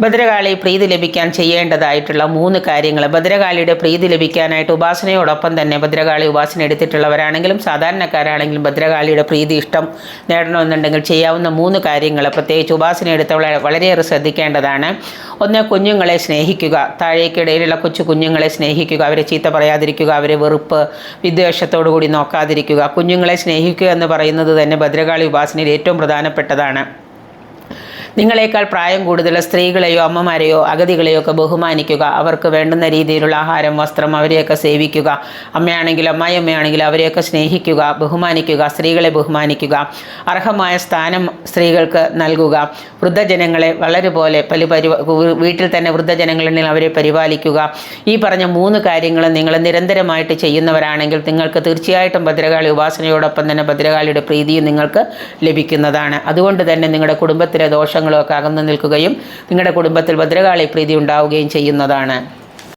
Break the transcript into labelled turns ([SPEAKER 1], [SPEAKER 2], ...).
[SPEAKER 1] ഭദ്രകാളി പ്രീതി ലഭിക്കാൻ ചെയ്യേണ്ടതായിട്ടുള്ള മൂന്ന് കാര്യങ്ങൾ. ഭദ്രകാളിയുടെ പ്രീതി ലഭിക്കാനായിട്ട് ഉപാസനയോടൊപ്പം തന്നെ ഭദ്രകാളി ഉപാസന എടുത്തിട്ടുള്ളവരാണെങ്കിലും സാധാരണക്കാരാണെങ്കിലും ഭദ്രകാളിയുടെ പ്രീതി ഇഷ്ടം നേടണമെന്നുണ്ടെങ്കിൽ ചെയ്യാവുന്ന മൂന്ന് കാര്യങ്ങൾ പ്രത്യേകിച്ച് ഉപാസന എടുത്തവളെ വളരെയേറെ ശ്രദ്ധിക്കേണ്ടതാണ്. ഒന്ന് കുഞ്ഞുങ്ങളെ സ്നേഹിക്കുക. താഴേക്കിടയിലുള്ള കൊച്ചു കുഞ്ഞുങ്ങളെ സ്നേഹിക്കുക. അവരെ ചീത്ത പറയാതിരിക്കുക. അവരെ വെറുപ്പ് വിദ്വേഷത്തോടു കൂടി നോക്കാതിരിക്കുക. കുഞ്ഞുങ്ങളെ സ്നേഹിക്കുക എന്ന് പറയുന്നത് തന്നെ ഭദ്രകാളി ഉപാസനയിൽ ഏറ്റവും പ്രധാനപ്പെട്ടതാണ്. നിങ്ങളെക്കാൾ പ്രായം കൂടുതൽ സ്ത്രീകളെയോ അമ്മമാരെയോ അഗതികളെയോ ഒക്കെ ബഹുമാനിക്കുക. അവർക്ക് വേണ്ടുന്ന രീതിയിലുള്ള ആഹാരം വസ്ത്രം അവരെയൊക്കെ സേവിക്കുക. അമ്മയാണെങ്കിലും അമ്മായിയമ്മയാണെങ്കിലും അവരെയൊക്കെ സ്നേഹിക്കുക ബഹുമാനിക്കുക സ്ത്രീകളെ ബഹുമാനിക്കുക. അർഹമായ സ്ഥാനം സ്ത്രീകൾക്ക് നൽകുക. വൃദ്ധജനങ്ങളെ വളരെ പോലെ പല വീട്ടിൽ തന്നെ വൃദ്ധജനങ്ങളുണ്ടെങ്കിൽ അവരെ പരിപാലിക്കുക. ഈ പറഞ്ഞ മൂന്ന് കാര്യങ്ങൾ നിങ്ങൾ നിരന്തരമായിട്ട് ചെയ്യുന്നവരാണെങ്കിൽ നിങ്ങൾക്ക് തീർച്ചയായിട്ടും ഭദ്രകാളി ഉപാസനയോടൊപ്പം തന്നെ ഭദ്രകാളിയുടെ പ്രീതിയും നിങ്ങൾക്ക് ലഭിക്കുന്നതാണ്. അതുകൊണ്ട് തന്നെ നിങ്ങളുടെ കുടുംബത്തിലെ ദോഷങ്ങളും ഒക്കെ അകന്നു നിൽക്കുകയും നിങ്ങളുടെ കുടുംബത്തിൽ ഭദ്രകാളി പ്രീതി ഉണ്ടാവുകയും ചെയ്യുന്നതാണ്.